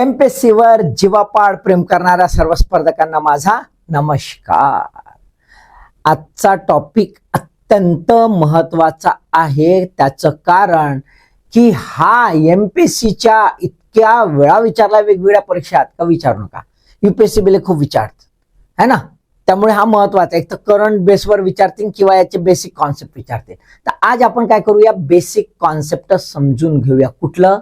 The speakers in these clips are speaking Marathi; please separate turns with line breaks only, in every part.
एमपीएससीवर जीवापाड प्रेम करणाऱ्या सर्व स्पर्धकांना माझा नमस्कार. आजचा टॉपिक अत्यंत महत्त्वाचा आहे. त्याचं कारण की हा एमपीएससीच्या इतक्या वेळा विचारला वेगवेगळ्या परीक्षात. का विचारू नका? युपीएससी बिले खूप विचारतात. है ना? त्यामुळे हा महत्त्वाचा एक तर करंट बेसवर विचारतील किंवा याचे बेसिक कॉन्सेप्ट विचारतील. तर आज आपण काय करूया? बेसिक कॉन्सेप्ट समजून घेऊया. कुठलं?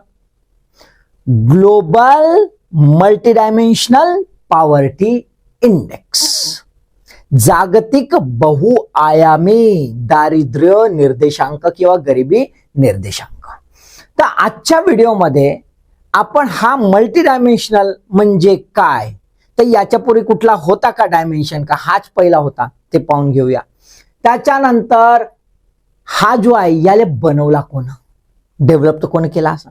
Global multidimensional poverty index. जागतिक बहुआयामी दारिद्र्य निर्देशांक किंवा गरिबी निर्देशांक. तर आजच्या व्हिडिओमध्ये आपण हा मल्टीडायमेन्शनल म्हणजे काय? तर याच्यापूर्वी कुठला होता का डायमेन्शन का हाच पहिला होता ते पाहून घेऊया. त्याच्यानंतर हा जो आहे याला बनवला कोण? डेव्हलप तर कोण केला असा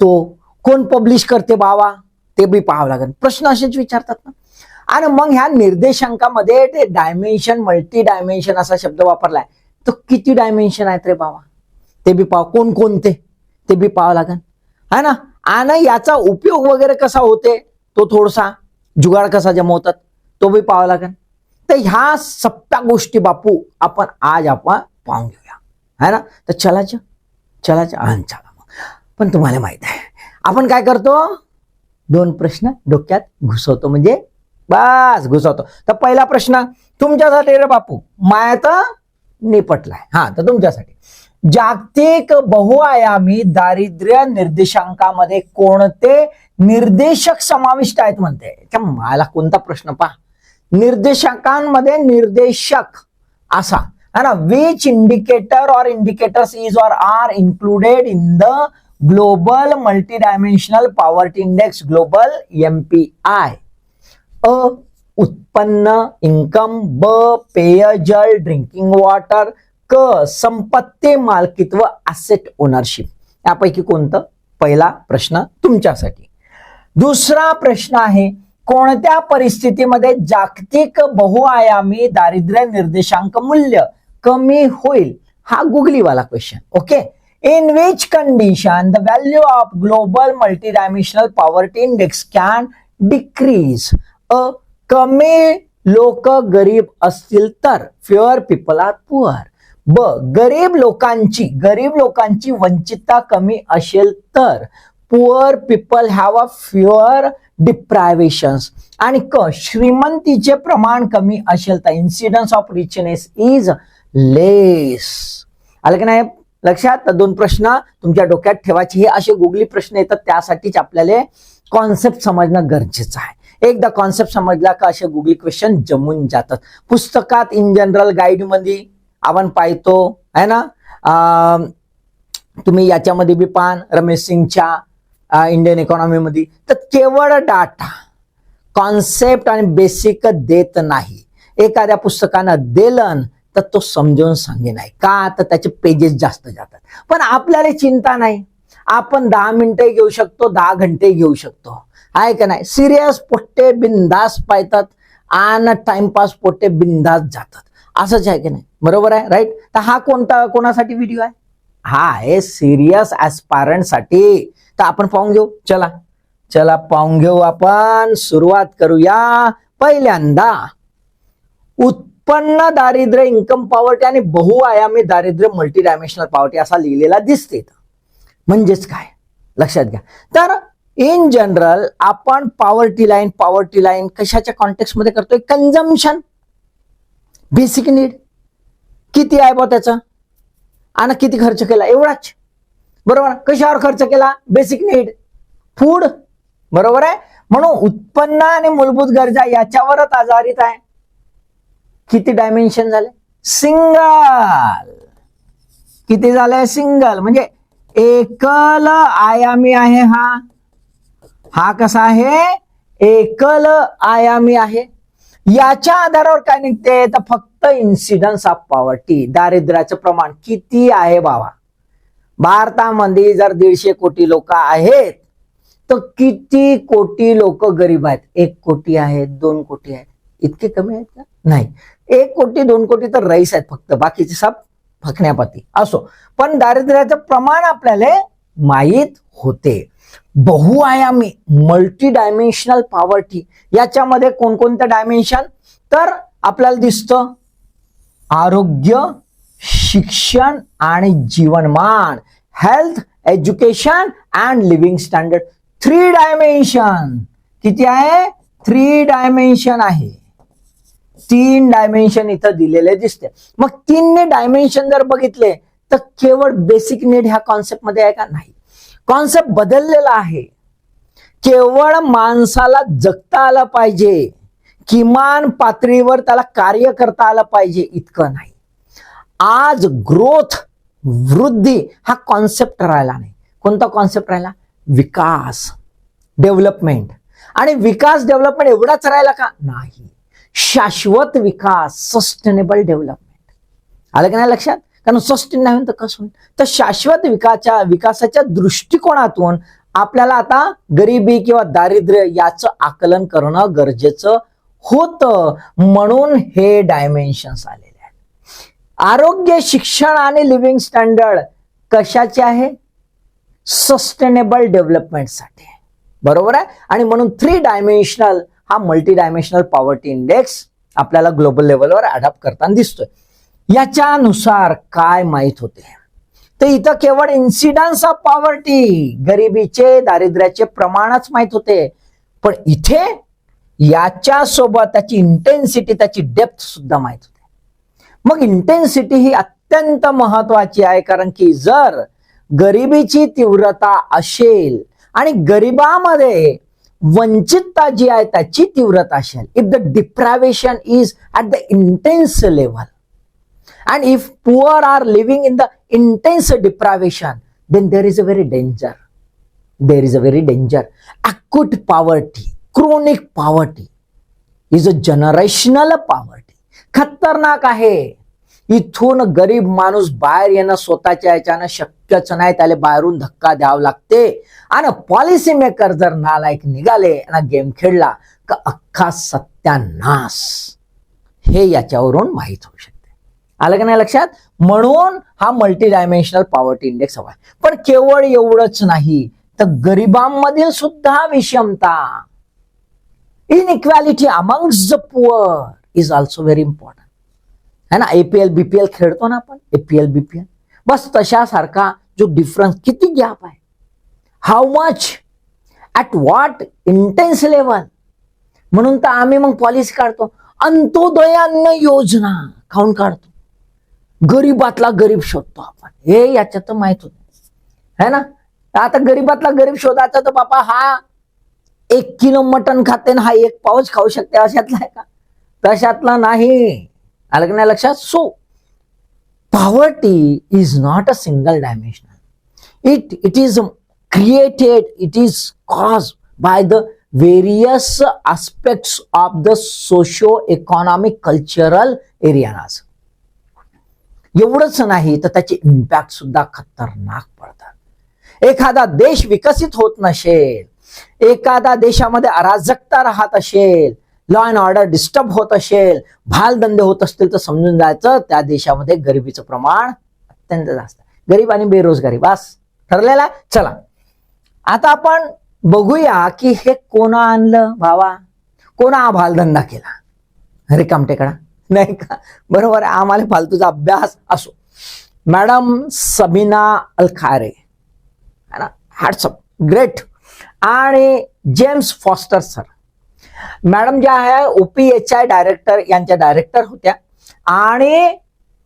तो कोण पब्लिश करते बावा ते बी पाहावं लागेल. प्रश्न असेच विचारतात ना. आणि मग ह्या निर्देशांकामध्ये ते डायमेन्शन मल्टी डायमेन्शन असा शब्द वापरलाय. तर किती डायमेन्शन आहेत रे बावा ते बी पाहा. कोण कोणते ते बी पाहावं लागेल. है ना? आणि याचा उपयोग वगैरे कसा होते? तो थोडासा जुगाड कसा जमवतात? तो बी पाहावा लागेल. तर ह्या सप्ता गोष्टी बापू आपण आज आपण पाहून घेऊया. है ना? तर चलाच चलाच हा चला मग. पण तुम्हाला माहीत आहे आपण काय करतो? दोन प्रश्न डोक्यात घुसवतो. म्हणजे बस घुसवतो. तर पहिला प्रश्न तुमच्यासाठी रे बापू माया तर निपटलाय. हा तर तुमच्यासाठी. जागतिक बहुआयामी दारिद्र्य निर्देशांकामध्ये कोणते निर्देशक समाविष्ट आहेत म्हणते? मला कोणता प्रश्न पहा. निर्देशांकांमध्ये निर्देशक असा. है ना? Which indicator or indicators is or are included in the global multidimensional poverty index global MPI अ उत्पन्न इन्कम ब पेयजल ड्रिंकिंग वॉटर क संपत्ती मालकीत्व असेट ओनरशिप यापैकी कोणतं? पहिला प्रश्न तुमच्यासाठी. दुसरा प्रश्न आहे कोणत्या परिस्थितीमध्ये जागतिक बहुआयामी दारिद्र्य निर्देशांक मूल्य कमी होईल? हा गुगलीवाला question okay in which condition the value of global multidimensional poverty index can decrease अ कमी लोक गरीब असतील तर फ्युअर पीपल आर पुअर ब गरीब लोकांची गरीब लोकांची वंचितता कमी असेल तर poor people have a fewer deprivations आणि क श्रीमंतीचे प्रमाण कमी असेल तर incidence of richness is less आलं की नाही लक्षात? तर दोन प्रश्न तुमच्या डोक्यात ठेवायचे. हे असे गुगली प्रश्न येतात त्यासाठीच आपल्याला कॉन्सेप्ट समजणं गरजेचं आहे. एकदा कॉन्सेप्ट समजला का असे गुगली क्वेश्चन जमून जातात. पुस्तकात इन जनरल गाईडमध्ये आपण पाहतो आहे ना? अं, तुम्ही याच्यामध्ये बी पान रमेश सिंगच्या इंडियन इकॉनॉमीमध्ये तर केवळ डाटा कॉन्सेप्ट आणि बेसिक देत नाही. एखाद्या पुस्तकानं देलन तर तो समजावून सांगे नाही. का तर त्याचे पेजेस जास्त जातात? पण आपल्याला चिंता नाही. आपण दहा मिनिटे घेऊ शकतो दहा घंटे घेऊ शकतो. आहे का नाही? सिरियस पोट्टे बिंदास पाहतात आणि टाइमपास पोट्टे बिंदास जातात. असंच आहे की नाही? बरोबर आहे? राईट तर हा कोणता कोणासाठी व्हिडिओ आहे? हा आहे सिरियस ऍस्पायरंटसाठी. तर आपण पाहून घेऊ. चला. चला पाहून घेऊ आपण. सुरुवात करूया. पहिल्यांदा उत्पन्न दारिद्र्य इन्कम पॉवर्टी आणि बहुआयामी दारिद्र्य मल्टी डायमेन्शनल पॉवर्टी असा लिहिलेला दिसते म्हणजेच काय? लक्षात घ्या. तर इन जनरल आपण पॉवर्टी लाईन पॉवर्टी लाईन कशाच्या कॉन्टेक्स्टमध्ये करतोय? कन्झम्शन बेसिक नीड किती आहे बा त्याचा? आणि किती खर्च केला? एवढाच. बरोबर? कशावर खर्च केला? बेसिक नीड फूड बरोबर आहे? म्हणून उत्पन्न आणि मूलभूत गरजा याच्यावरच आधारित आहे. किती डायमेन्शन झाले? सिंगल. किती झालंय सिंगल. म्हणजे एकल आयामी आहे हा. हा कसा आहे? एकल आयामी आहे. याच्या आधारावर काय निघते? तर फक्त इन्सिडन्स ऑफ पॉवर्टी दारिद्र्याचं प्रमाण किती आहे बाबा? भारतामध्ये जर दीडशे कोटी लोक आहेत तर किती कोटी लोक गरीब आहेत? एक कोटी आहेत दोन कोटी आहेत. इतके कमी आहेत का? नाही. एक कोटी दोन कोटी तर रईस आहेत फक्त. बाकीचे सब फकण्यापाती. असो. पण दारिद्र्याचं प्रमाण आपल्याला माहीत होते. बहुआयामी मल्टी डायमेन्शनल पॉवर्टी याच्यामध्ये कोणकोणतं डायमेन्शन तर आपल्याला दिसतं आरोग्य शिक्षण आणि जीवनमान health education and living standard three dimension किती आहे? थ्री डायमेन्शन आहे. तीन डायमेन्शन इथं दिलेले दिसते. मग तीनने डायमेन्शन जर बघितले तर केवळ बेसिक नीड ह्या कॉन्सेप्टमध्ये आहे का नाही? कॉन्सेप्ट बदललेला आहे. केवळ माणसाला जगता आलं पाहिजे. किमान पातळीवर त्याला कार्य करता आलं पाहिजे इतकं नाही. आज ग्रोथ वृद्धी हा कॉन्सेप्ट राहिला नाही. कोणता कॉन्सेप्ट राहिला? विकास डेव्हलपमेंट आणि विकास डेव्हलपमेंट एवढाच राहिला का? नाही. शाश्वत विकास सस्टेनेबल डेव्हलपमेंट आलं की नाही लक्षात? कारण सस्टेन नाही तर कसं होईल? तर शाश्वत विकाच्या विकासाच्या दृष्टिकोनातून आपल्याला आता गरिबी किंवा दारिद्र्य याचं आकलन करणं गरजेचं होतं. म्हणून हे डायमेन्शन्स आलेले आहेत. आरोग्य शिक्षण आणि लिव्हिंग स्टँडर्ड कशाचे आहे? सस्टेनेबल डेव्हलपमेंटसाठी बरोबर आहे? आणि म्हणून थ्री डायमेन्शनल हा मल्टी डायमेन्शनल पॉवर्टी इंडेक्स आपल्याला ग्लोबल लेवलवर अडॉप्ट करताना दिसतोय. याच्यानुसार काय माहीत होते? तर इथं केवळ इन्सिडन्स ऑफ पॉवर्टी गरिबीचे दारिद्र्याचे प्रमाणच माहीत होते. पण इथे याच्या सोबत त्याची इंटेन्सिटी त्याची डेप्थ सुद्धा माहीत होते. मग इंटेन्सिटी ही अत्यंत महत्वाची आहे कारण की जर गरिबीची तीव्रता असेल आणि गरिबामध्ये वंचितता जी आहे त्याची तीव्रता असेल. If the deprivation is at the intense level and if poor are living in the intense deprivation then there is a very danger there is a very danger acute poverty chronic poverty is a generational poverty खतरनाक आहे. इथून गरीब माणूस बाहेर येणं स्वतःच्या याच्यानं शक्य इतकंच नाही त्याला बाहेरून धक्का द्यावा लागते. आणि पॉलिसी मेकर जर नालायक निघाले आणि गेम खेळला का अख्खा सत्यानाश. हे याच्यावरून माहीत होऊ शकते. आलं का नाही लक्षात? म्हणून हा मल्टी डायमेन्शनल पॉवर्टी इंडेक्स हवा आहे. पण केवळ एवढंच नाही तर गरिबांमधील सुद्धा विषमता. Inequality amongst the poor is also very important है ना? एपीएल बीपीएल खेळतो ना आपण? एपीएल बीपीएल बस तशासारखा जो डिफरन्स किती गॅप आहे? How much at what intense level म्हणून तर आम्ही मग पॉलिसी काढतो. अंत्योदय अन्न योजना खाऊन काढतो. गरीबातला गरीब शोधतो आपण. हे याच्यात माहीत होत. है ना? आता गरीबातला गरीब शोधायचा तर बापा हा एक किलो मटन खाते ना हा एक पाऊच खाऊ शकते अशातला आहे का? तशातला नाही. आलं की नाही लक्षात? So poverty is not a single dimensional. It it is created it is cause by the various aspects of the socio-economic cultural areas. एवढंच नाही तर त्याचे इम्पॅक्ट सुद्धा खतरनाक पडतात एखादा देश विकसित होत नसेल एखादा देशामध्ये अराजकता राहत असेल लॉ अँड ऑर्डर डिस्टर्ब होत असेल भालधंदे होत असतील तर समजून जायचं. त्या देशामध्ये गरिबीचं प्रमाण अत्यंत जास्त. गरीब आणि बेरोजगारी बस. ठरलेला? चला. आता आपण बघूया की हे कोणा आणलं भावा? कोणा हा भालधंदा केला? रिकामटेकडा नाही का? बरोबर आहे. आम्हाला फालतूचा अभ्यास असो. Madam Sabina Alkire. Hi hats off great आणि जेम्स फॉस्टर सर. मॅडम ज्या आहे ओपीएच आय डायरेक्टर यांच्या डायरेक्टर होत्या. आणि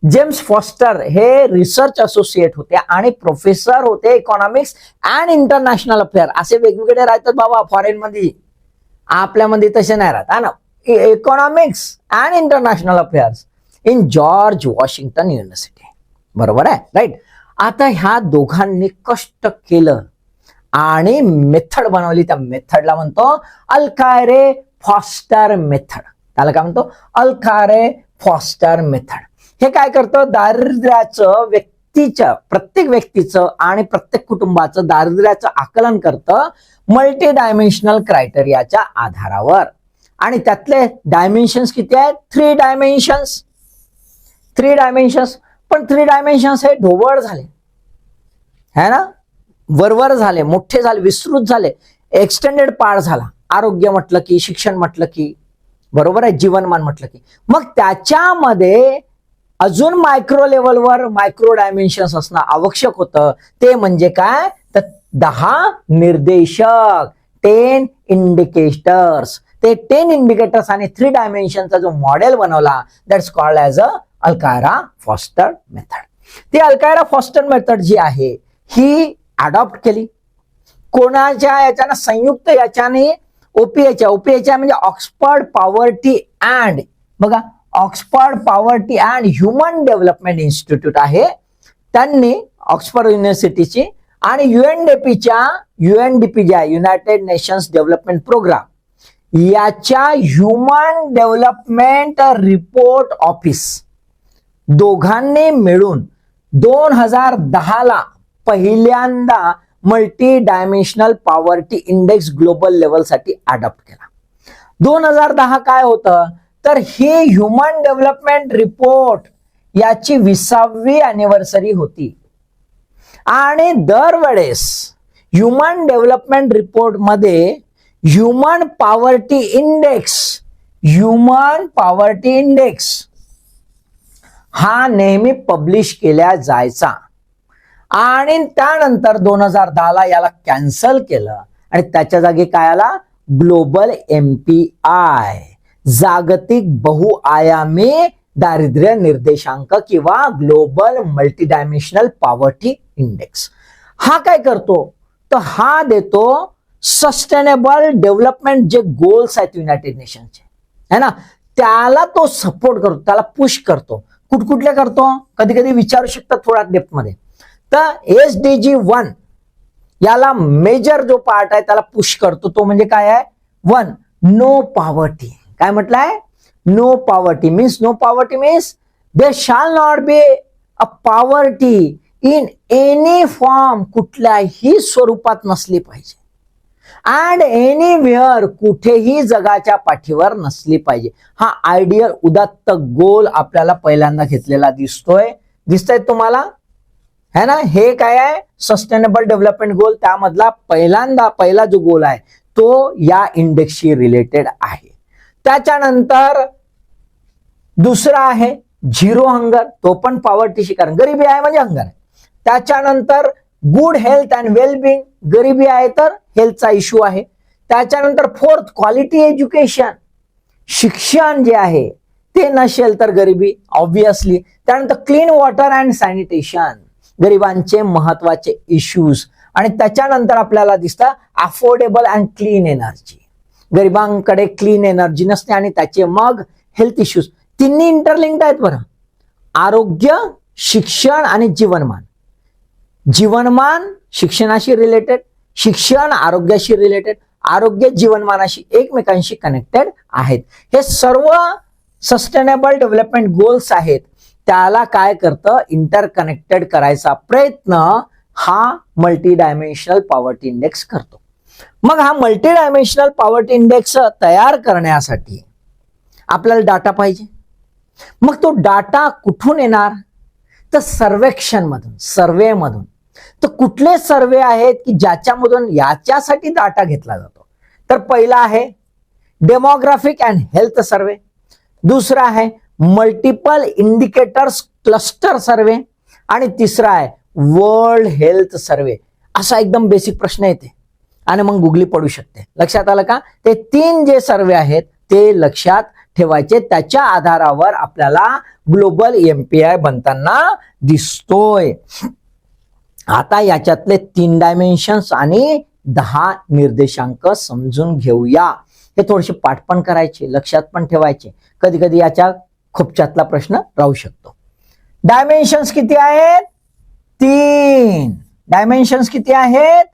जेम्स फॉस्टर हे रिसर्च असोसिएट होते आणि प्रोफेसर होते इकॉनॉमिक्स अँड इंटरनॅशनल अफेअर. असे वेगवेगळे राहतात बाबा फॉरेन मध्ये आपल्यामध्ये तसे नाही राहत हा ना? Economics and international affairs in George Washington University. बरोबर आहे? राईट? आता ह्या दोघांनी कष्ट केलं. आणि मेथड बनवली. त्या मेथडला म्हणतो अल्कायरे फॉस्टर मेथड. त्याला काय म्हणतो? Alkire Foster method. हे काय करतं? दारिद्र्याचं व्यक्तीच्या प्रत्येक व्यक्तीचं आणि प्रत्येक कुटुंबाचं दारिद्र्याचं आकलन करतं मल्टी डायमेन्शनल क्रायटेरियाच्या आधारावर. आणि त्यातले डायमेन्शन्स किती आहेत? थ्री डायमेन्शन्स थ्री डायमेन्शन्स पण थ्री डायमेन्शन्स हे ढोबळ झाले. है ना? वरवर झाले मोठे झाले विस्तृत झाले एक्सटेंडेड पार झाला. आरोग्य म्हटलं की शिक्षण म्हटलं की बरोबर आहे जीवनमान म्हटलं की. मग त्याच्यामध्ये अजून मायक्रो लेवलवर मायक्रो डायमेन्शन्स असणं आवश्यक होतं. ते म्हणजे काय? तर दहा निर्देशक टेन इंडिकेटर्स ते टेन इंडिकेटर्स आणि थ्री डायमेन्शनचा जो मॉडेल बनवला that's called as a Alkire Foster method ती अल्कायरा फॉस्टर मेथड जी आहे ही अडॉप्ट केली. कोणाच्या याच्यानं संयुक्त याच्याने ओपीएच्या ओपीएच्या म्हणजे ऑक्सफर्ड पॉवर्टी अँड बघा Oxford poverty and human development institute आहे. त्यांनी ऑक्सफर्ड युनिव्हर्सिटीची आणि युएनडीपीच्या युएनडीपी जे आहे युनायटेड नेशन्स डेव्हलपमेंट प्रोग्राम याच्या ह्युमन डेव्हलपमेंट रिपोर्ट ऑफिस दोघांनी मिळून दोन हजार दहाला पहिल्यांदा multi dimensional poverty index global लेवलसाठी अडॉप्ट केला. दोन हजार दहा काय होतं? तर ही ह्युमन डेव्हलपमेंट रिपोर्ट याची विसावी अॅनिव्हर्सरी होती. आणि दरवेळेस human development रिपोर्टमध्ये human poverty index human poverty index हा नेहमी पब्लिश केला जायचा. आणि त्यानंतर दोन हजार दहाला याला कॅन्सल केलं. आणि त्याच्या जागी काय आला? ग्लोबल एम पी आय जागतिक बहुआयामी दारिद्र्य निर्देशांक किंवा ग्लोबल मल्टीडायमेन्शनल पॉवर्टी इंडेक्स. हा काय करतो? तर हा देतो सस्टेनेबल डेव्हलपमेंट जे गोल्स आहेत युनायटेड नेशनचे है ना? त्याला तो सपोर्ट करतो त्याला पुश करतो. कुठकुठले करतो? कधी कधी विचारू शकतात थोडा डेप्थमध्ये. तर एस डी जी वन याला मेजर जो पार्ट आहे त्याला पुश करतो. तो म्हणजे काय आहे? वन नो पॉवर्टी काय म्हटलंय? No poverty means no poverty means they shall not be a poverty in any form कुठल्याही स्वरूपात नसली पाहिजे. अँड एनी वेअर कुठेही जगाच्या पाठीवर नसली पाहिजे. हा आयडियल उदात्त गोल आपल्याला पहिल्यांदा घेतलेला दिसतोय. दिसतंय तुम्हाला? है ना? हे काय आहे? सस्टेनेबल डेव्हलपमेंट गोल त्यामधला पहिल्यांदा पहिला जो गोल आहे तो या इंडेक्सशी रिलेटेड आहे. त्याच्यानंतर दुसरा आहे झिरो हंगर तो पण पॉवर्टीशी कारण गरिबी आहे म्हणजे हंगर आहे त्याच्यानंतर गुड हेल्थ अँड वेलबिंग गरिबी आहे तर हेल्थचा इश्यू आहे. त्याच्यानंतर फोर्थ क्वालिटी एज्युकेशन शिक्षण जे आहे ते नसेल तर गरिबी ऑब्विसली त्यानंतर क्लीन वॉटर अँड सॅनिटेशन गरिबांचे महत्त्वाचे इश्यूज आणि त्याच्यानंतर आपल्याला दिसतं अफोर्डेबल अँड क्लीन एनर्जी गरिबांकडे क्लीन एनर्जी नसते आणि त्याचे मग हेल्थ इश्यूज तिन्ही इंटरलिंक्ड आहेत बरं. आरोग्य शिक्षण आणि जीवनमान. जीवनमान शिक्षणाशी रिलेटेड शिक्षण आरोग्याशी रिलेटेड आरोग्य जीवनमानाशी एकमेकांशी कनेक्टेड आहेत. हे सर्व सस्टेनेबल डेव्हलपमेंट गोल्स आहेत. त्याला काय करतं? इंटरकनेक्टेड करायचा प्रयत्न हा मल्टी डायमेन्शनल पॉवर्टी इंडेक्स करतो. मग हा मल्टी डायमेन्शनल पॉवर्टी इंडेक्स तयार करण्यासाठी आपल्याला डाटा पाहिजे. मग तो डाटा कुठून येणार? तर सर्वेक्षणमधून सर्वेमधून तर कुठले सर्वे आहेत की ज्याच्यामधून याच्यासाठी डाटा घेतला जातो? तर पहिला आहे डेमोग्राफिक अँड हेल्थ सर्वे दुसरा आहे मल्टिपल इंडिकेटर्स क्लस्टर सर्वे आणि तिसरा आहे वर्ल्ड हेल्थ सर्वे असा एकदम बेसिक प्रश्न येते. आणि मग गुगली पडू शकते. लक्षात आलं का? ते तीन जे सर्वे आहेत ते लक्षात ठेवायचे. त्याच्या आधारावर आपल्याला ग्लोबल एमपीआय बनताना दिसतोय. आता याच्यातले तीन डायमेन्शन्स आणि दहा निर्देशांक समजून घेऊया. हे थोडेसे पाठ पण करायचे लक्षात पण ठेवायचे. कधी कधी याच्या खुपच्यातला प्रश्न राहू शकतो. डायमेन्शन्स किती आहेत? तीन. डायमेन्शन्स किती आहेत?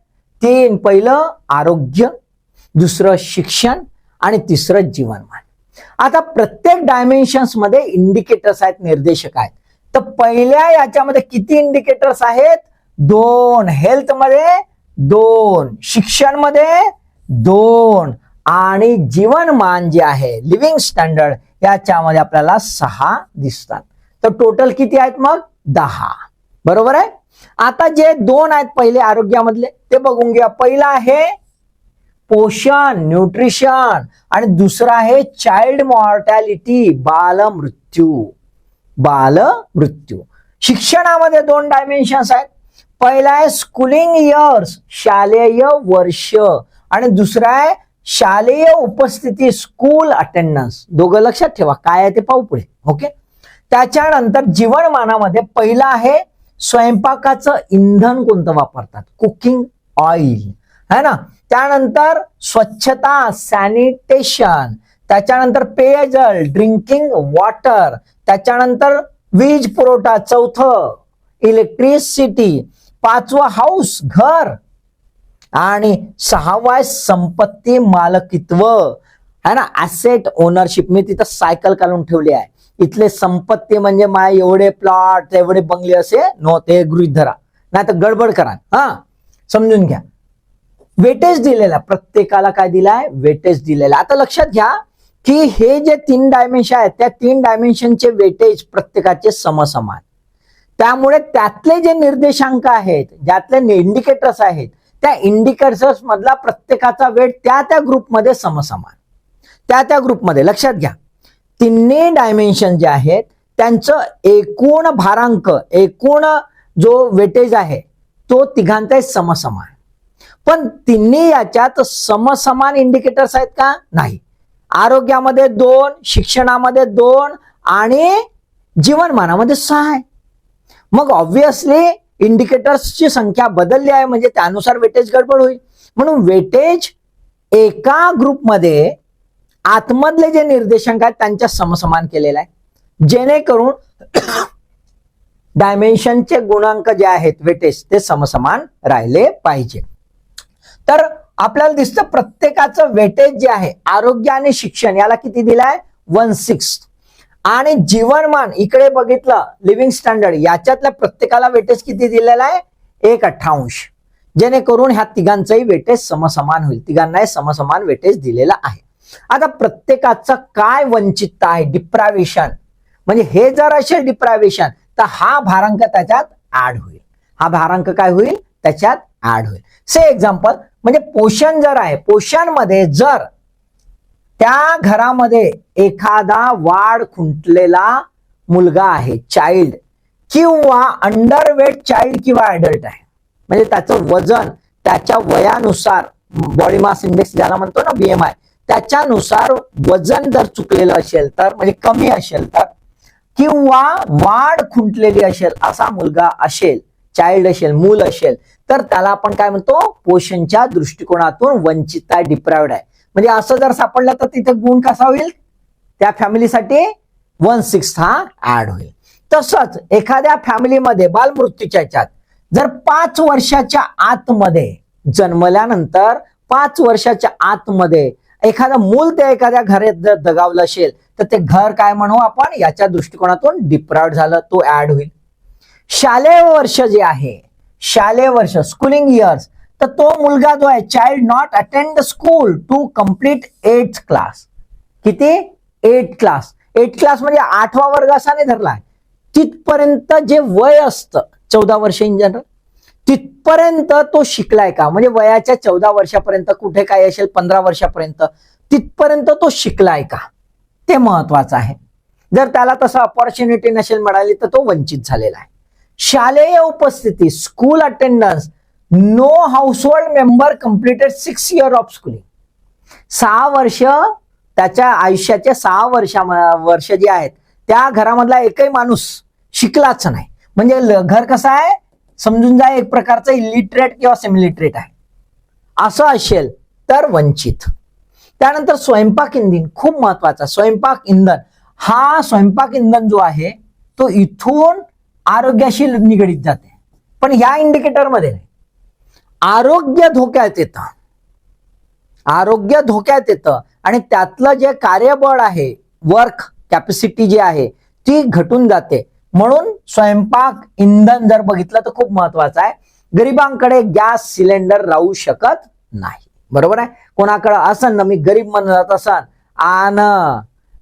तीन. पहिलं आरोग्य. दुसरं शिक्षण. आणि तिसरं जीवनमान. आता प्रत्येक डायमेन्शन्समध्ये इंडिकेटर्स आहेत निर्देशक आहेत. तर पहिल्या याच्यामध्ये किती इंडिकेटर्स आहेत? दोन. हेल्थमध्ये दोन. शिक्षणमध्ये दोन. आणि जीवनमान जे आहे लिव्हिंग स्टँडर्ड याच्यामध्ये आपल्याला सहा दिसतात. तर टोटल किती आहेत मग? दहा. बरोबर आहे? आता जे दोन आहेत पहिले आरोग्यामधले ते बघून घ्या पहिला आहे पोषण न्यूट्रिशन आणि दुसरा आहे चाइल्ड मॉर्टॅलिटी बाल मृत्यू. बाल मृत्यू. शिक्षणामध्ये दोन डायमेन्शन्स आहेत. पहिला आहे स्कूलिंग इयर्स शालेय वर्ष. आणि दुसरा आहे शालेय उपस्थिती स्कूल अटेंडन्स दोघं लक्षात ठेवा काय आहे ते पाहू पुढे ओके त्याच्यानंतर जीवनमानामध्ये पहिला आहे स्वयंपाकाचं इंधन कोणतं वापरतात? कुकिंग ऑइल है ना? त्यानंतर स्वच्छता सॅनिटेशन त्याच्यानंतर पेयजल ड्रिंकिंग वॉटर त्याच्यानंतर वीज पुरवठा चौथं इलेक्ट्रिसिटी पाचवं हाऊस घर. आणि सहावाय संपत्ती मालकित्व. है ना? ऍसेट ओनरशिप मी तिथं सायकल काढून ठेवली आहे. इथले संपत्ती म्हणजे माय एवढे प्लॉट एवढे बंगले असे नव्हते गृहित धरा नाही तर गडबड करा. हा? समजून घ्या. वेटेज दिलेला. प्रत्येकाला काय दिलाय? वेटेज दिलेला. आता लक्षात घ्या की हे जे तीन डायमेन्शन आहेत त्या तीन डायमेन्शनचे वेटेज प्रत्येकाचे समसमान. त्यामुळे त्यातले जे निर्देशांक आहेत ज्यातले इंडिकेटर्स आहेत त्या इंडिकेटर्स मधला प्रत्येकाचा वेट त्या त्या ग्रुपमध्ये समसमान. त्या त्या ग्रुपमध्ये लक्षात घ्या. तिन्ही डायमेन्शन जे आहेत त्यांचं एकूण भारांक एकूण जो वेटेज आहे तो तिघांचा समसमान. पण तिन्ही याच्यात समसमान इंडिकेटर्स आहेत का? नाही. आरोग्यामध्ये दोन शिक्षणामध्ये दोन आणि जीवनमानामध्ये सहा आहे. मग ऑब्विसली इंडिकेटर्सची संख्या बदलली आहे म्हणजे त्यानुसार वेटेज गडबड होईल. म्हणून वेटेज एका ग्रुपमध्ये आतमधले जे निर्देशांक आहेत त्यांच्या समसमान केलेला आहे. जेणेकरून डायमेन्शनचे गुणांक जे आहेत वेटेज ते समसमान राहिले पाहिजे. तर आपल्याला दिसतं प्रत्येकाचं वेटेज जे आहे आरोग्य आणि शिक्षण याला किती दिलाय? वन सिक्स आणि जीवनमान इकडे बघितलं लिव्हिंग स्टँडर्ड याच्यातल्या प्रत्येकाला वेटेज किती दिलेला आहे? एक अठ्ठावंश जेणेकरून ह्या तिघांचंही वेटेज समसमान होईल. तिघांनाही समसमान वेटेज दिलेला आहे. आता प्रत्येकाचं काय वंचितता आहे? डिप्रावेशन म्हणजे हे जर असेल डिप्रावेशन तर हा भारांक त्याच्यात ऍड होईल. हा भारांक काय होईल? त्याच्यात ऍड होईल. से एक्झाम्पल म्हणजे पोषण जर आहे पोषणमध्ये जर त्या घरामध्ये एखादा वाढ खुंटलेला मुलगा आहे चाइल्ड किंवा अंडरवेट चाइल्ड किंवा ऍडल्ट आहे. म्हणजे त्याचं वजन त्याच्या वयानुसार बॉडी मास इंडेक्स ज्याला म्हणतो ना बीएमआय त्याच्यानुसार वजन जर चुकलेलं असेल तर म्हणजे कमी असेल तर किंवा वाढ खुंटलेली असेल असा मुलगा असेल चाइल्ड असेल मूल असेल तर त्याला आपण काय म्हणतो? पोषणच्या दृष्टिकोनातून वंचित आहे डिप्रायव्ड आहे. म्हणजे असं जर सापडलं तर तिथे गुण कसा होईल? त्या फॅमिलीसाठी वन सिक्स हा ऍड होईल. तसंच एखाद्या फॅमिलीमध्ये बालमृत्यूच्या याच्यात जर पाच वर्षाच्या आतमध्ये जन्मल्यानंतर पाच वर्षाच्या आतमध्ये एखादं मूल त्या एखाद्या घरात जर दगावलं असेल तर ते घर काय म्हणू आपण? याच्या दृष्टिकोनातून डिप्राउड झालं तो ऍड होईल. शालेय वर्ष जे आहे शालेय वर्ष स्कूलिंग इयर्स तर तो मुलगा जो आहे child not attend school to complete eight class किती? एट क्लास एट क्लास म्हणजे आठवा वर्ग असा नाही धरलाय तिथपर्यंत जे वय असतं चौदा वर्ष इन जनरल तिथपर्यंत तो शिकलाय का? म्हणजे वयाच्या चौदा वर्षापर्यंत कुठे काय असेल पंधरा वर्षापर्यंत तिथपर्यंत तो शिकलाय का? ते महत्वाचं आहे. जर त्याला तसं अपॉर्च्युनिटी नसेल मिळाली तर तो वंचित झालेला आहे. शालेय उपस्थिती school attendance no household member completed six year of schooling सहा वर्ष त्याच्या आयुष्याच्या सहा वर्षा वर्ष जे आहेत त्या घरामधला एकही माणूस शिकलाच नाही. म्हणजे ल- घर कसं आहे? समजून जा एक प्रकारचं इलिटरेट किंवा सेमिलिटरेट आहे. असं असेल तर वंचित. त्यानंतर स्वयंपाक इंधन खूप महत्त्वाचा. स्वयंपाक इंधन. हा स्वयंपाक इंधन जो आहे तो इथून आरोग्याशी निगडीत जाते. पण या इंडिकेटरमध्ये नाही. आरोग्य धोक्यात येतं. आरोग्य धोक्यात येतं. आणि त्यातलं जे कार्यबळ आहे वर्क कॅपॅसिटी जी आहे ती घटून जाते. म्हणून स्वयंपाक इंधन जर बघितलं तर खूप महत्वाचं आहे. गरिबांकडे गॅस सिलेंडर राहू शकत नाही. बरोबर आहे? कोणाकडे असन ना मी गरीब म्हणत असन आन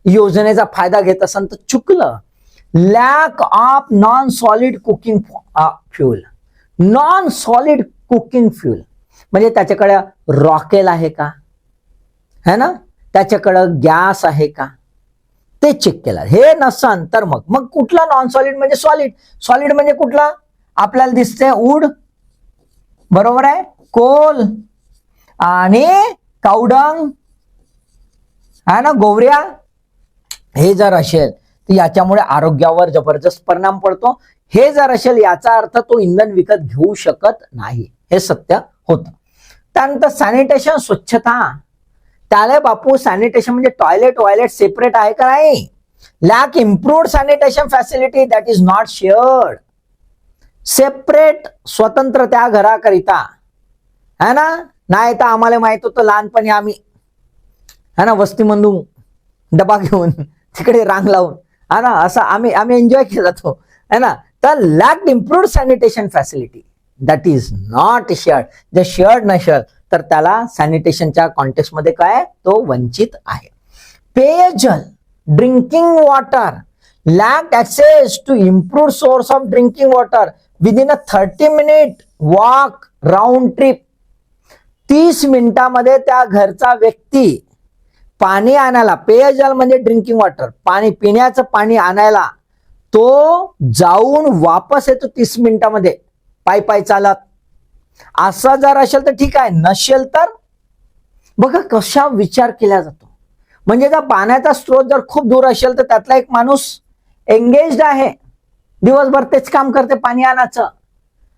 योजनेचा फायदा घेत असन तर चुकलं. Lack of non solid cooking fuel non solid cooking fuel. म्हणजे त्याच्याकडे रॉकेल आहे का? है ना? त्याच्याकडं गॅस आहे का? ते चेक केलं. हे नसन तर मग. मग कुठला नॉन सॉलिड म्हणजे सॉलिड सॉलिड म्हणजे कुठला? आपल्याला दिसते उड बरोबर आहे? कोल. आणि कावडंग आहे ना? गोवऱ्या. हे जर असेल तर याच्यामुळे आरोग्यावर जबरदस्त परिणाम पडतो. हे जर असेल याचा अर्थ तो इंधन विकत घेऊ शकत नाही. हे सत्य होतं. त्यानंतर सॅनिटेशन स्वच्छता. त्याला बापू सॅनिटेशन म्हणजे टॉयलेट टॉयलेट सेपरेट आहे का नाही? Lack improved sanitation facility that is not shared separate स्वतंत्र त्या घराकरिता. है ना? नाही तर आम्हाला माहीत होतं लहानपणी आम्ही है ना वस्तीमधून डबा घेऊन तिकडे रांग लावून हा ना? असं आम्ही आम्ही एन्जॉय केला तो. है ना? तर lacked improved sanitation facility that is not shared. जर शेअर्ड नसेल तर त्याला सॅनिटेशनच्या कॉन्टेक्स्टमध्ये काय? तो वंचित आहे. पेयजल drinking water lack access to improve source of drinking water within a thirty minute walk round trip. तीस मिनिटामध्ये त्या घरचा व्यक्ती पाणी आणायला पेयजल म्हणजे ड्रिंकिंग वॉटर पाणी पिण्याचं पाणी आणायला तो जाऊन वापस येतो तीस मिनिटामध्ये. पाय पाय चालत. असा जर असेल तर ठीक आहे. नसेल तर बघा कशा विचार केला जातो. म्हणजे जर पाण्याचा स्रोत जर खूप दूर असेल तर त्यातला एक माणूस एंगेज आहे. दिवसभर तेच काम करते पाणी आणायचं.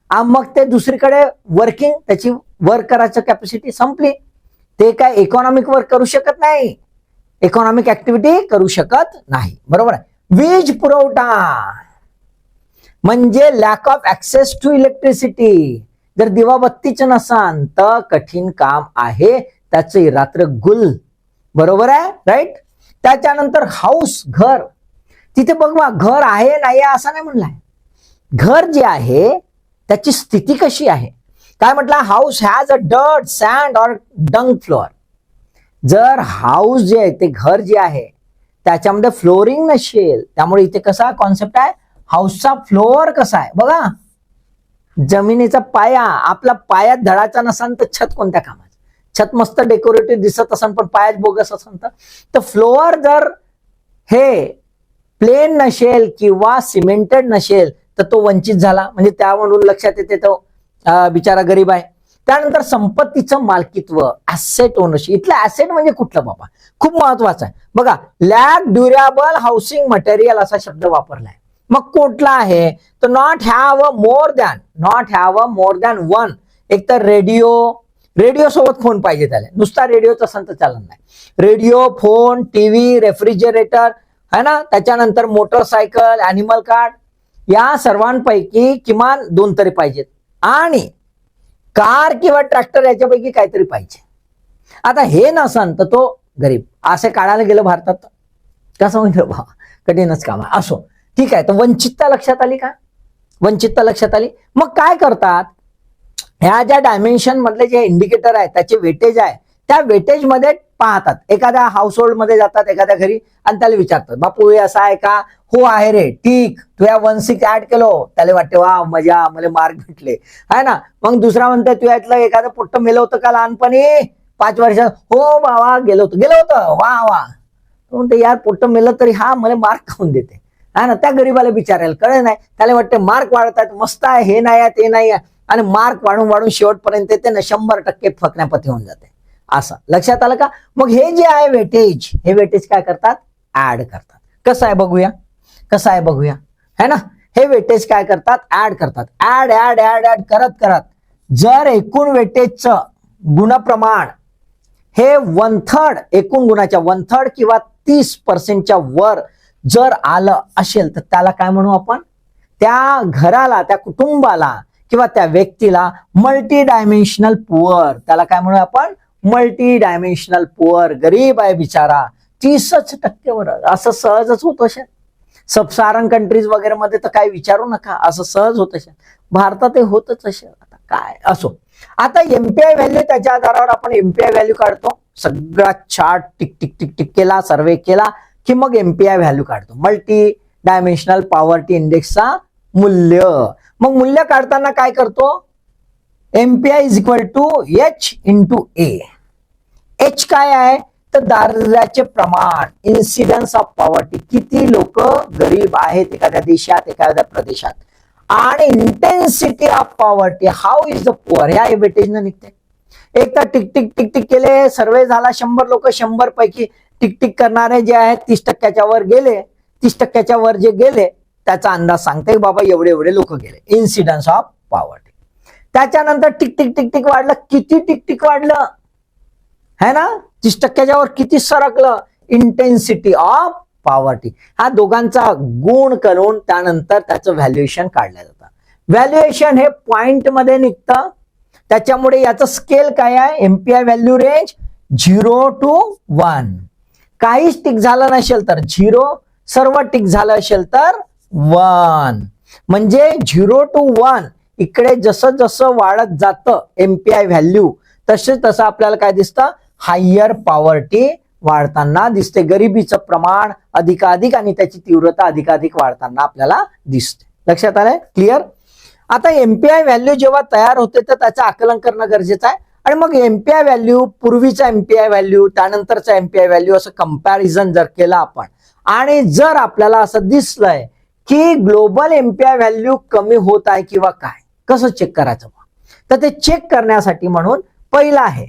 मग ते दुसरीकडे वर्किंग त्याची वर्क करायचं कॅपॅसिटी संपली. ते काय इकॉनॉमिक वर्क करू शकत नाही. इकॉनॉमिक ऍक्टिव्हिटी करू शकत नाही. बरोबर आहे? वीज पुरवठा. म्हणजे lack of access to electricity जर दिवाबत्तीचं नसान तर कठीण काम आहे त्याचे रात्र गुल. बरोबर आहे? राईट त्याच्यानंतर हाऊस घर. तिथे बघ घर आहे नाही असं नाही म्हणलाय. घर जे आहे त्याची स्थिती कशी आहे? काय म्हटलं? House has a dirt sand or dung floor जर हाऊस जे आहे ते घर जे आहे त्याच्यामध्ये फ्लोरिंग नसेल. त्यामुळे इथे कसा कॉन्सेप्ट आहे? हाऊसचा फ्लोअर कसा आहे? बघा. जमिनीचा पाया आपला पायात धडाचा नसन तर छत कोणत्या कामाचं? छत मस्त डेकोरेटिव्ह दिसत असन पण पायात बोगस असन तर? फ्लोअर जर हे प्लेन नसेल किंवा सिमेंटेड नसेल तर तो वंचित झाला. म्हणजे त्यावरून लक्षात येते तो बिचारा गरीब आहे. त्यानंतर संपत्तीचं मालकीत्व ऍसेट ओनरशिप इथलं ऍसेट म्हणजे कुठलं बाबा? खूप महत्वाचं आहे. बघा लॅक ड्युरेबल हाऊसिंग मटेरियल असा शब्द वापरलाय. मग कुठला आहे? तर not have a more than not have a more than one एक तर रेडिओ रेडिओ सोबत फोन पाहिजे त्याला. नुसता रेडिओचा तर चालत नाही. रेडिओ फोन टीव्ही रेफ्रिजरेटर है ना? त्याच्यानंतर मोटरसायकल अॅनिमल कार्ड या सर्वांपैकी किमान दोन तरी पाहिजेत. आणि कार किंवा ट्रॅक्टर याच्यापैकी काहीतरी पाहिजे. आता हे नसन तर तो गरीब असं काढायला गेलं भारतात. कसं म्हणतो बा कठीणच काम आहे. असो. ठीक आहे तर वंचितता लक्षात आली का? वंचितता लक्षात आली. मग काय करतात? ह्या ज्या डायमेन्शन मधले जे इंडिकेटर आहे त्याचे वेटेज आहे त्या वेटेजमध्ये पाहतात. एखाद्या हाऊसहोल्डमध्ये जातात एखाद्या घरी आणि त्याला विचारतात बापू हे असं आहे का? हो आहे रे. ठीक तू या वन सिक्स ऍड केलो. त्याला वाटते वा मजा मला मार्क भेटले. आहे ना. मग दुसरा म्हणतो तू यातलं एखादं पोट्ट मेलं होतं का लहानपणी? पाच वर्षात हो बाबा गेलो होतं. गेलो होतं? वा वा तो म्हणते यार पोट्ट मेलं तरी हा मला मार्क खाऊन देते? हा ना. त्या गरीबाला विचारायला कळे नाही? त्याला वाटते मार्क वाढतात मस्त आहे हे नाही आहे ते नाही आहे. आणि मार्क वाढून वाढून शेवटपर्यंत येते ना शंभर टक्के फकण्यापती होऊन जाते. असं. लक्षात आलं का? मग हे जे आहे वेटेज हे वेटेज काय करतात? ऍड करतात. कसं आहे बघूया? कसं आहे बघूया? है ना? हे वेटेज काय करतात? ऍड करतात. ऍड ऍड ऍड ऍड करत करत. जर एकूण वेटेजचं गुणप्रमाण हे वन थर्ड एकूण गुणाच्या वन थर्ड किंवा तीस पर्सेंटच्या वर जर आलं असेल तर त्याला काय म्हणू आपण? त्या घराला त्या कुटुंबाला किंवा त्या व्यक्तीला मल्टी डायमेन्शनल पुअर त्याला काय म्हणू आपण? मल्टी डायमेन्शनल पुअर गरीब आहे बिचारा. तीसच टक्केवर असं सहजच होत असेल. सबसारन कंट्रीज वगैरे मध्ये तर काय विचारू नका असं सहज होत असेल. भारतात हे होतच असेल. आता काय असो. आता एमपीआय व्हॅल्यू त्याच्या आधारावर आपण एमपीआय व्हॅल्यू काढतो. सगळा chart tick tick tick tick केला सर्वे केला की मग एमपीआय व्हॅल्यू काढतो. मल्टी डायमेन्शनल पॉवर्टी इंडेक्सचा मूल्य. मग मूल्य काढताना काय करतो? MPI is equal to H into A H काय आहे? तर दारिद्र्याचे प्रमाण इन्सिडन्स ऑफ पॉवर्टी किती लोक गरीब आहेत एखाद्या देशात एखाद्या प्रदेशात. आणि intensity of poverty how is the poor ह्या वेटेजनं निघते. एक तर टिक टिक टिक टिक केले सर्वे झाला शंभर लोक शंभर पैकी टिक टिक करणारे जे आहेत तीस टक्क्याच्या वर गेले तीस टक्क्याच्या वर जे गेले त्याचा अंदाज सांगते की बाबा एवढे एवढे लोक गेले. इन्सिडन्स ऑफ पॉवर्टी त्याच्यानंतर टिक टिक टिक टिक वाढलं. किती टिक टिक वाढलं? है ना? तीस टक्क्याच्या वर किती सरकलं? इंटेन्सिटी ऑफ पॉवर्टी हा दोघांचा गुण करून त्यानंतर त्याचं व्हॅल्युएशन काढलं जातं. व्हॅल्युएशन हे पॉइंटमध्ये निघतं. त्याच्यामुळे याचं स्केल काय आहे? MPI value range zero to one काहीच टिक झालं नसेल तर झिरो सर्व टिक झालं असेल तर वन म्हणजे झिरो टू वन इकडे जसं जसं वाढत जातं एमपीआय व्हॅल्यू तसे तसं आपल्याला काय दिसतं? हायर पॉवर्टी वाढताना दिसते. गरिबीचं प्रमाण अधिकाधिक आणि त्याची तीव्रता अधिकाधिक वाढताना आपल्याला दिसते. लक्षात आलंय? क्लिअर आता एमपीआय व्हॅल्यू जेव्हा तयार होते तर त्याचं आकलन करणं गरजेचं आहे. आणि मग एमपीआय व्हॅल्यू पूर्वीचा एमपीआय व्हॅल्यू त्यानंतरचा एमपीआय व्हॅल्यू असं कंपॅरिझन जर केलं आपण आणि जर आपल्याला असं दिसलंय की ग्लोबल एमपीआय व्हॅल्यू कमी होत आहे किंवा काय कसं चेक करायचं तर ते चेक करण्यासाठी म्हणून पहिलं आहे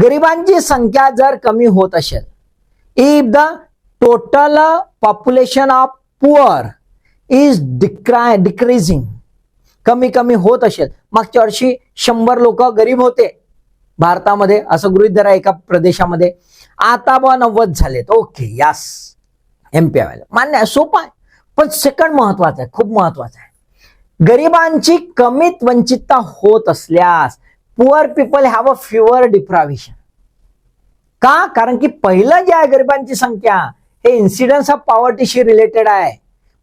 गरिबांची संख्या जर कमी होत असेल if the total population of poor is decry decreasing कमी कमी होत असेल मागच्या वर्षी शंभर लोक गरीब होते. भारतामध्ये असं गृहित धरा एका प्रदेशामध्ये. आता बा नव्वद झालेत. ओके यास एमपी मान्य आहे सोपं आहे. पण सेकंड महत्वाचं आहे खूप महत्वाचं आहे. गरिबांची कमीत वंचितता होत असल्यास poor people have a fewer deprivation का? कारण की पहिलं जे आहे गरिबांची संख्या हे इन्सिडन्स ऑफ पॉवर्टीशी रिलेटेड आहे.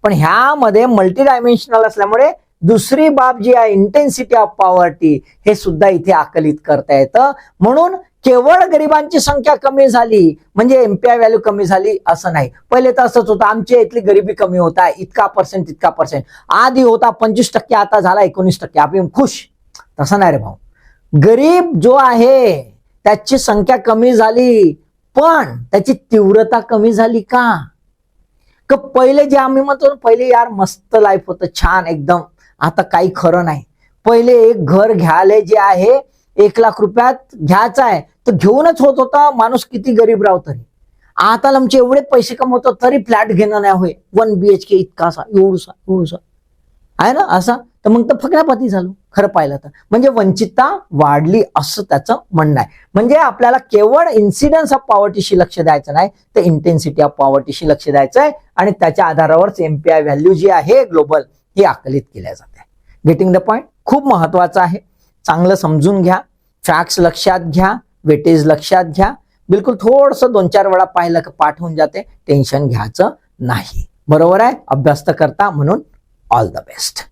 पण ह्यामध्ये मल्टी डायमेन्शनल असल्यामुळे दुसरी बाब जी आहे इंटेन्सिटी ऑफ पॉवर्टी हे सुद्धा इथे आकलित करता येतं. म्हणून केवळ गरिबांची संख्या कमी झाली म्हणजे एमपीआय व्हॅल्यू कमी झाली असं नाही. पहिले तर असंच होतं आमच्या इथली गरिबी कमी होत आहे इतका पर्सेंट इतका पर्सेंट आधी होता पंचवीस टक्के आता झाला एकोणीस टक्के. आपण खुश. तसं नाही रे भाऊ. गरीब जो आहे त्याची संख्या कमी झाली पण त्याची तीव्रता कमी झाली का? का पहिले जे आम्ही म्हणतो पहिले यार मस्त लाईफ होतं छान एकदम. आता काही खरं नाही. पहिले एक घर घ्यायला जे आहे एक लाख रुपयात घ्यायचं आहे तर घेऊनच होत होता माणूस किती गरीब राहतो तरी. आता आमचे एवढे पैसे कमवतो तरी फ्लॅट घेणं नाही होय. वन बी एच के इतका असा एवढूसा एवढूसा. आहे ना असा? तर मग तर फकड्यापाती झालो खरं पाहिलं तर. म्हणजे वंचितता वाढली असं त्याचं म्हणणं आहे. म्हणजे आपल्याला केवळ इन्सिडन्स ऑफ पॉवर्टीशी लक्ष द्यायचं नाही तर इंटेन्सिटी ऑफ पॉवर्टीशी लक्ष द्यायचं आहे. आणि त्याच्या आधारावरच एमपीआय व्हॅल्यू जी आहे ग्लोबल ही आकलित केल्या जाते. गेटिंग द पॉईंट खूप महत्वाचं आहे. चांगलं समजून घ्या. फॅक्ट्स लक्षात घ्या. वेटेज लक्षात घ्या. बिलकुल थोडंसं दोन चार वेळा पाहिलं की पाठ होऊन जाते. टेन्शन घ्यायचं नाही. बरोबर आहे? अभ्यास तर करता म्हणून ऑल द बेस्ट